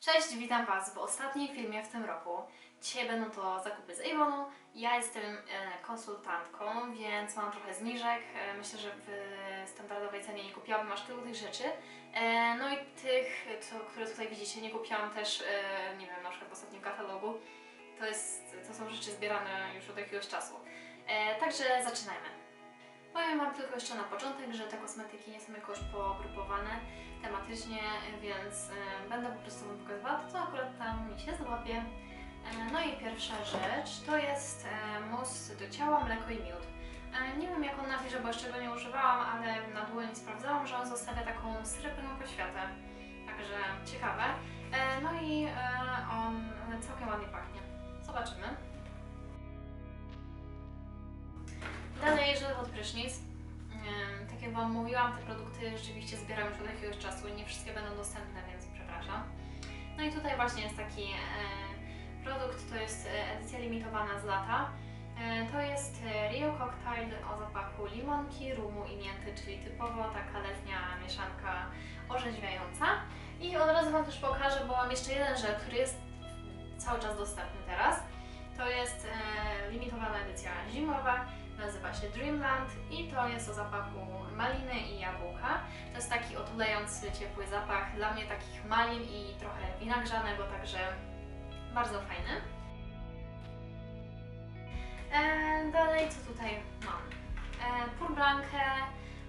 Cześć, witam Was w ostatnim filmie w tym roku. Dzisiaj będą to zakupy z Avonu. Ja jestem e, konsultantką, więc mam trochę zniżek. E, myślę, że w standardowej cenie nie kupiłabym aż tylu tych rzeczy. E, no i tych, które tutaj widzicie, nie kupiłam też, nie wiem, na przykład w ostatnim katalogu. To, jest, to są rzeczy zbierane już od jakiegoś czasu. Także zaczynajmy. Powiem Wam tylko jeszcze na początek, że te kosmetyki nie są jakoś pogrupowane tematycznie, więc e, będę po prostu Wam pokazywała to, co akurat tam mi się złapie. No i pierwsza rzecz to jest e, mus do ciała, mleko i miód. E, Nie wiem jak on napisze, bo jeszcze go nie używałam, ale na dłoni sprawdzałam, że on zostawia taką srebrną poświatę. Także ciekawe. No i on całkiem ładnie pachnie. Prysznic. Tak jak Wam mówiłam, te produkty rzeczywiście zbieram już od jakiegoś czasu nie wszystkie będą dostępne, więc przepraszam. No i tutaj właśnie jest taki e, produkt, to jest e, edycja limitowana z lata. E, to jest Rio Cocktail o zapachu limonki, rumu i mięty, czyli typowo taka letnia mieszanka orzeźwiająca. I od razu Wam też pokażę, bo mam jeszcze jeden żel, który jest cały czas dostępny teraz. To jest limitowana edycja zimowa, nazywa się Dreamland i to jest o zapachu maliny i jabłka. To jest taki otulający, ciepły zapach, dla mnie takich malin i trochę wina grzanego, także bardzo fajny. E, dalej, co tutaj mam? E, Pur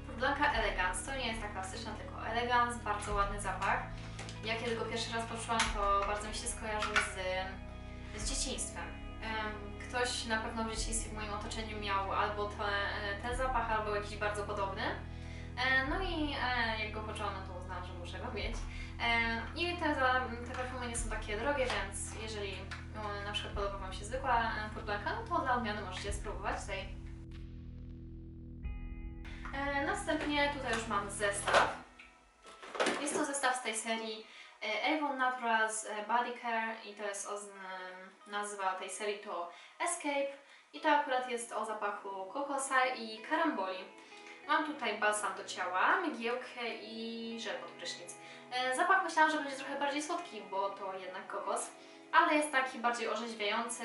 Pur Blanca Elegance. To nie jest ta klasyczna, tylko Elegance, bardzo ładny zapach. Ja kiedy go pierwszy raz poczułam, to bardzo mi się skojarzył z, z dzieciństwem. Em, Ktoś na pewno w dzieciństwie w moim otoczeniu miał albo te, ten zapach, albo jakiś bardzo podobny. E, No i e, jak go poczułam, no to uznałam, że muszę go mieć. E, I te, te perfumy nie są takie drogie, więc jeżeli e, na przykład podoba Wam się zwykła e, Pur Blanca, no to dla odmiany możecie spróbować tej. E, Następnie tutaj już mam zestaw. Jest to zestaw z tej serii e, Avon Naturals e, Body Care i to jest nazwa tej serii to Escape i to akurat jest o zapachu kokosa i karamboli. Mam tutaj balsam do ciała, mgiełkę i żel pod prysznic. E, Zapach myślałam, że będzie trochę bardziej słodki, bo to jednak kokos, ale jest taki bardziej orzeźwiający.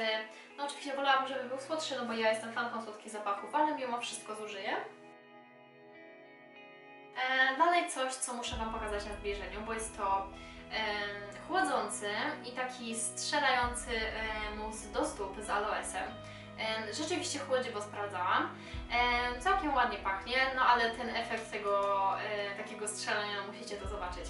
No oczywiście wolałabym, żeby był słodszy, no bo ja jestem fanką słodkich zapachów, ale mimo wszystko zużyję. E, Dalej coś, co muszę Wam pokazać na zbliżeniu, bo jest to chłodzący i taki strzelający mus do stóp z aloesem. Em, Rzeczywiście chłodzi, bo sprawdzałam. Em, Całkiem ładnie pachnie, no ale ten efekt tego e, takiego strzelania, musicie to zobaczyć.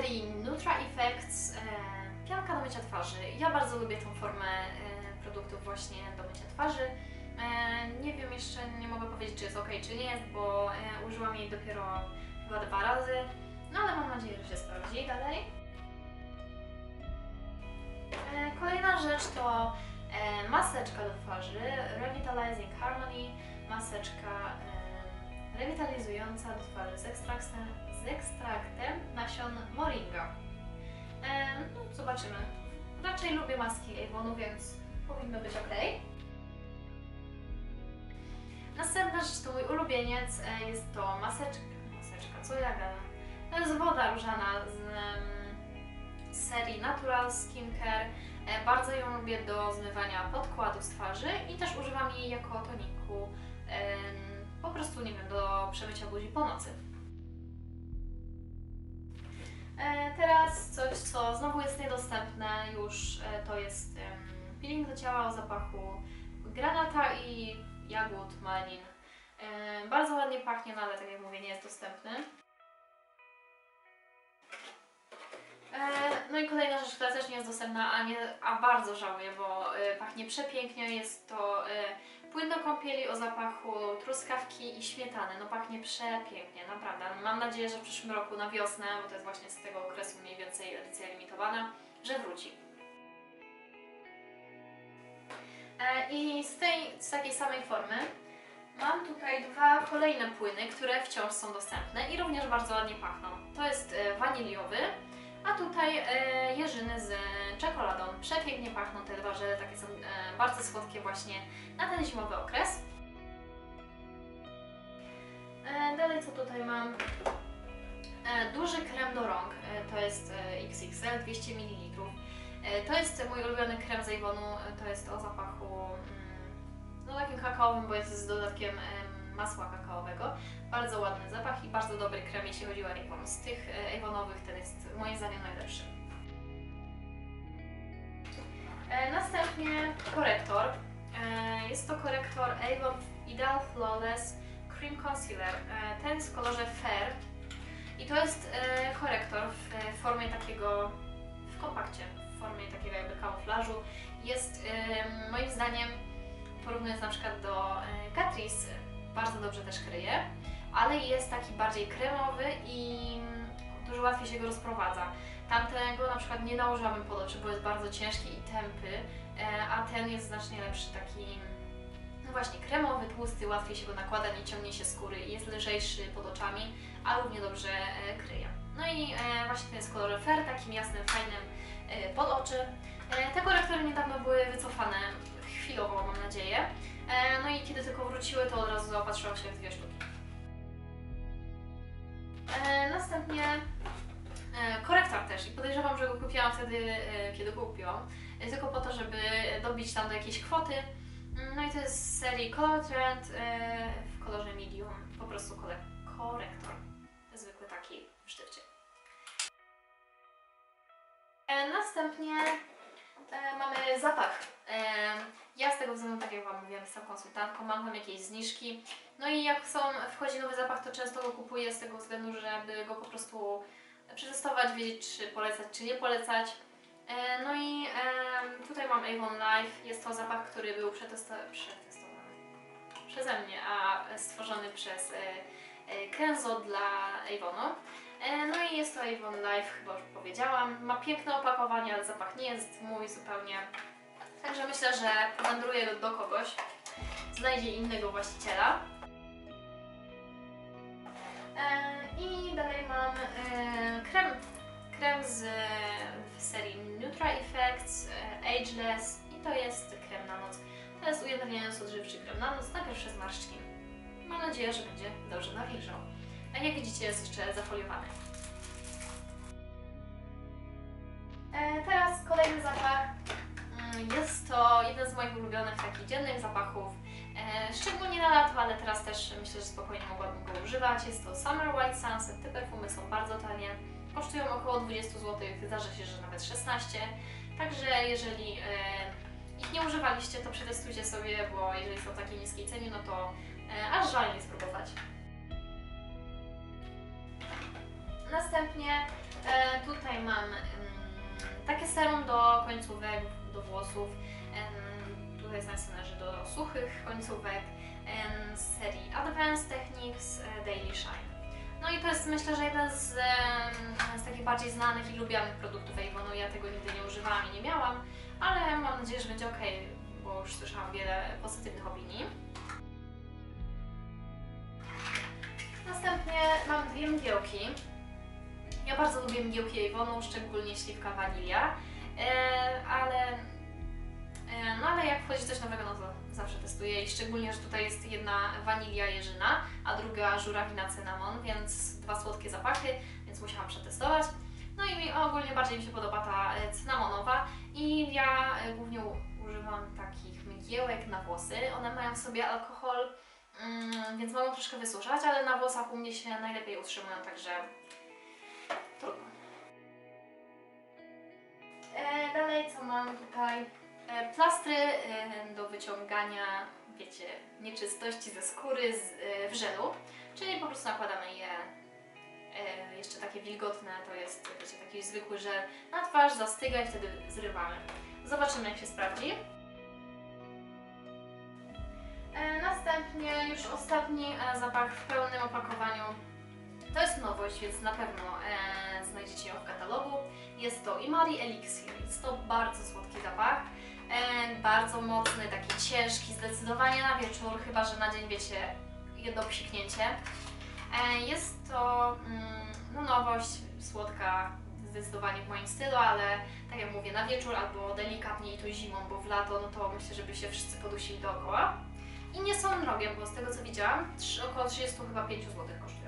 Serii Nutra Effects e, pianka do mycia twarzy. Ja bardzo lubię tą formę e, produktów właśnie do mycia twarzy. E, nie wiem jeszcze, nie mogę powiedzieć czy jest ok czy nie jest, bo e, użyłam jej dopiero chyba dwa razy. No ale mam nadzieję, że się sprawdzi dalej. E, kolejna rzecz to e, maseczka do twarzy Revitalizing Harmony. Maseczka rewitalizująca do twarzy z ekstraktem, z ekstraktem nasion moringa. E, no, zobaczymy. Raczej lubię maski Avonu, więc powinno być ok. Następna rzecz to mój ulubieniec. E, jest to maseczka. Maseczka, co ja gadam? To jest woda różana z, z serii Natural Skincare. E, bardzo ją lubię do zmywania podkładu z twarzy i też używam jej jako toniku. Po prostu, nie wiem, do przemycia buzi po nocy. E, Teraz coś, co znowu jest niedostępne już, e, to jest peeling do ciała o zapachu granata i jagód, malin. E, Bardzo ładnie pachnie, no ale tak jak mówię, nie jest dostępny. No i kolejna rzecz, która też nie jest dostępna, a, nie, a bardzo żałuję, bo pachnie przepięknie. Jest to płyn do kąpieli o zapachu truskawki i śmietany. No pachnie przepięknie, naprawdę. Mam nadzieję, że w przyszłym roku na wiosnę, bo to jest właśnie z tego okresu mniej więcej edycja limitowana, że wróci. E, I z tej, z takiej samej formy Mam tutaj dwa kolejne płyny, które wciąż są dostępne i również bardzo ładnie pachną. To jest e, waniliowy, a tutaj e, jeżyny z czekoladą. Przepięknie pachną te dwa żele, takie są e, bardzo słodkie właśnie na ten zimowy okres. E, dalej co tutaj mam? E, duży krem do rąk, e, to jest e, XXL 200 ml. E, to jest mój ulubiony krem z Avonu, e, to jest o zapachu mm, no takim kakaowym, bo jest z dodatkiem em, masła kakaowego. Bardzo ładny zapach i bardzo dobry krem, jeśli chodzi o Avon. Z tych e, Avonowych ten jest moim zdaniem najlepszy. E, Następnie korektor. E, Jest to korektor Avon Ideal Flawless Cream Concealer. Ten w kolorze Fair i to jest korektor w formie takiego, w kompakcie, w formie takiego jakby kamuflażu. Jest moim zdaniem, porównując na przykład do Catrice, bardzo dobrze też kryje, ale jest taki bardziej kremowy i dużo łatwiej się go rozprowadza. Tamtego na przykład nie nałożyłabym pod oczy, bo jest bardzo ciężki i tępy, e, a ten jest znacznie lepszy, taki no właśnie kremowy, tłusty, łatwiej się go nakłada, nie ciągnie się skóry jest lżejszy pod oczami, a równie dobrze e, kryje. No i e, właśnie ten jest w kolorze fair, takim jasnym, fajnym pod oczy. Te korektory niedawno były wycofane, chwilowo mam nadzieję. E, no i kiedy tylko wróciły, to od razu zaopatrzyłam się w dwie sztuki. E, następnie e, korektor też i podejrzewam, że go kupiłam wtedy, kiedy go kupiłam, tylko po to, żeby dobić tam do jakiejś kwoty. Mm, No i to jest z serii Color Trend w kolorze medium, po prostu korektor, zwykły taki w sztywcie. Następnie mamy zapach. Ja z tego względu, tak jak Wam mówiłam, jestem konsultantką, mam tam jakieś zniżki. No i jak są, wchodzi nowy zapach, to często go kupuję z tego względu, żeby go po prostu przetestować, wiedzieć czy polecać, czy nie polecać. E, No i tutaj mam Avon Life. Jest to zapach, który był przetesto- przetestowany przeze mnie, a stworzony przez e, e, Kenzo dla Avonu. No i jest to Avon Life, chyba już powiedziałam. Ma piękne opakowanie, ale zapach nie jest mój zupełnie. Także myślę, że powędruje do, do kogoś, znajdzie innego właściciela. E, I dalej mam e, krem, krem z serii Nutra Effects e, Ageless i to jest krem na noc. To jest ujawniający odżywczy krem na noc na pierwsze zmarszczki. Mam nadzieję, że będzie dobrze nawilżał. A jak widzicie jest jeszcze zafoliowany. Teraz kolejny zapach. Mm, Jest to jeden z moich ulubionych takich dziennych zapachów. E, szczególnie na lato, ale teraz też myślę, że spokojnie mogłabym go używać. Jest to Summer White Sunset. Te perfumy są bardzo tanie. Kosztują około 20 zł, zdarza się, że nawet 16. Także jeżeli e, ich nie używaliście, to przetestujcie sobie, bo jeżeli są w takiej niskiej cenie, no to e, aż żal nie spróbować. Następnie tutaj mam mm, takie serum do końcówek, do włosów. Tutaj jest że do suchych końcówek z serii Advanced Techniques e, Daily Shine. No i to jest myślę, że jeden z, z takich bardziej znanych i lubianych produktów Avonu. Ja tego nigdy nie używałam i nie miałam, ale mam nadzieję, że będzie ok, bo już słyszałam wiele pozytywnych opinii. Następnie mam dwie mgiełki. Ja bardzo lubię mgiełki Avonu, szczególnie śliwka wanilia, e, ale, no ale jak wchodzi coś nowego, no to zawsze testuję i szczególnie, że tutaj jest jedna wanilia jeżyna, a druga żurawina cynamon, więc dwa słodkie zapachy, więc musiałam przetestować. No i mi ogólnie bardziej mi się podoba ta e, cynamonowa i ja e, głównie używam takich mgiełek na włosy. One mają w sobie alkohol, mm, więc mogą troszkę wysuszać, ale na włosach u mnie się najlepiej utrzymują, także trudno. E, dalej co mam tutaj? E, plastry e, do wyciągania, wiecie, nieczystości ze skóry z, e, w żelu, czyli po prostu nakładamy je jeszcze takie wilgotne, to jest wiecie, taki zwykły żel na twarz, zastyga i wtedy zrywamy. Zobaczymy jak się sprawdzi. Następnie już ostatni zapach w pełnym opakowaniu. To jest nowość, więc na pewno znajdziecie ją w katalogu. Jest to Imari Elixir. Jest to bardzo słodki zapach. Bardzo mocny, taki ciężki, zdecydowanie na wieczór, chyba że na dzień wiecie, jedno psiknięcie. E, jest to mm, no, nowość, słodka, zdecydowanie w moim stylu, ale tak jak mówię, na wieczór albo delikatniej to zimą, bo w lato, no to myślę, żeby się wszyscy podusili dookoła. I nie są drogie, bo z tego co widziałam, trzy- około 30 chyba 5 zł kosztują.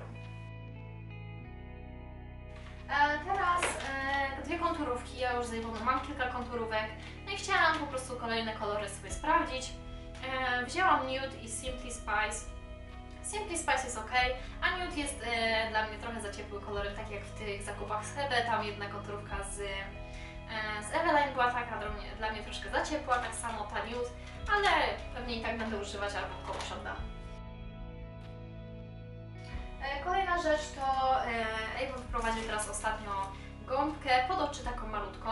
E, teraz e, dwie konturówki, ja już z Iwoną mam kilka konturówek, no i chciałam po prostu kolejne kolory sobie sprawdzić. E, wzięłam Nude i Simply Spice. Simply Spice jest ok, a Nude jest dla mnie trochę za ciepły kolorem, tak jak w tych zakupach z Hebe, tam jedna konturówka z, z Eveline była taka dla mnie, dla mnie troszkę za ciepła, tak samo ta Nude, ale pewnie i tak będę używać albo komuś oddam. Rzecz to e, Avon wprowadził teraz ostatnio gąbkę pod oczy taką malutką.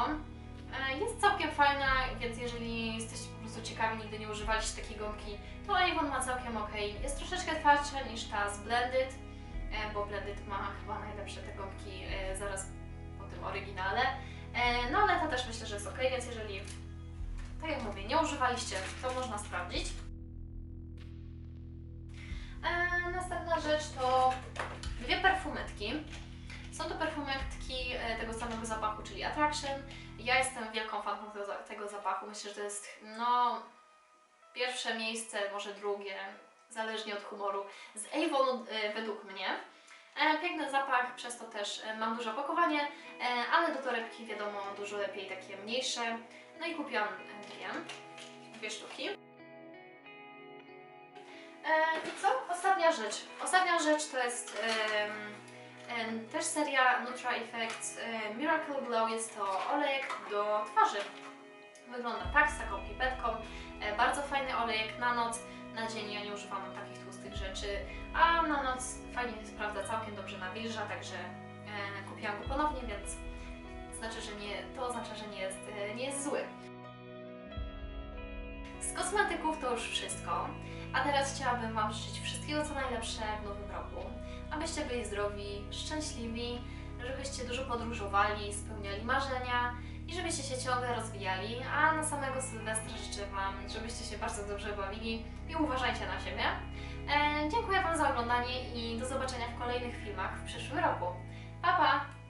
E, Jest całkiem fajna, więc jeżeli jesteście po prostu ciekawi, nigdy nie używaliście takiej gąbki, to Avon ma całkiem ok. Jest troszeczkę twardsza niż ta z Blended, e, bo Blended ma chyba najlepsze te gąbki zaraz po tym oryginale. No ale ta też myślę, że jest ok, więc jeżeli, tak jak mówię, nie używaliście, to można sprawdzić. Następna rzecz to dwie perfumetki. Są to perfumetki e, tego samego zapachu, czyli Attraction. Ja jestem wielką fanką tego, za- tego zapachu. Myślę, że to jest no, pierwsze miejsce, może drugie, zależnie od humoru, z Avonu e, według mnie. E, Piękny zapach, przez to też mam duże opakowanie, ale do torebki wiadomo dużo lepiej takie mniejsze. No i kupiłam dwie, dwie sztuki. E, I co? Ostatnia rzecz. Ostatnia rzecz to jest też seria Nutra Effects e, Miracle Glow. Jest to olejek do twarzy. Wygląda tak, z taką pipetką. E, bardzo fajny olejek na noc. Na dzień ja nie używam takich tłustych rzeczy, a na noc fajnie się sprawdza, całkiem dobrze nawilża, także kupiłam go ponownie, więc znaczy, że nie, to oznacza, że nie jest, nie jest zły. Z kosmetyków to już wszystko. A teraz chciałabym Wam życzyć wszystkiego co najlepsze w nowym roku. Abyście byli zdrowi, szczęśliwi, żebyście dużo podróżowali, spełniali marzenia i żebyście się ciągle rozwijali. A na samego Sylwestra życzę Wam, żebyście się bardzo dobrze bawili i uważajcie na siebie. E, dziękuję Wam za oglądanie i do zobaczenia w kolejnych filmach w przyszłym roku. Pa pa!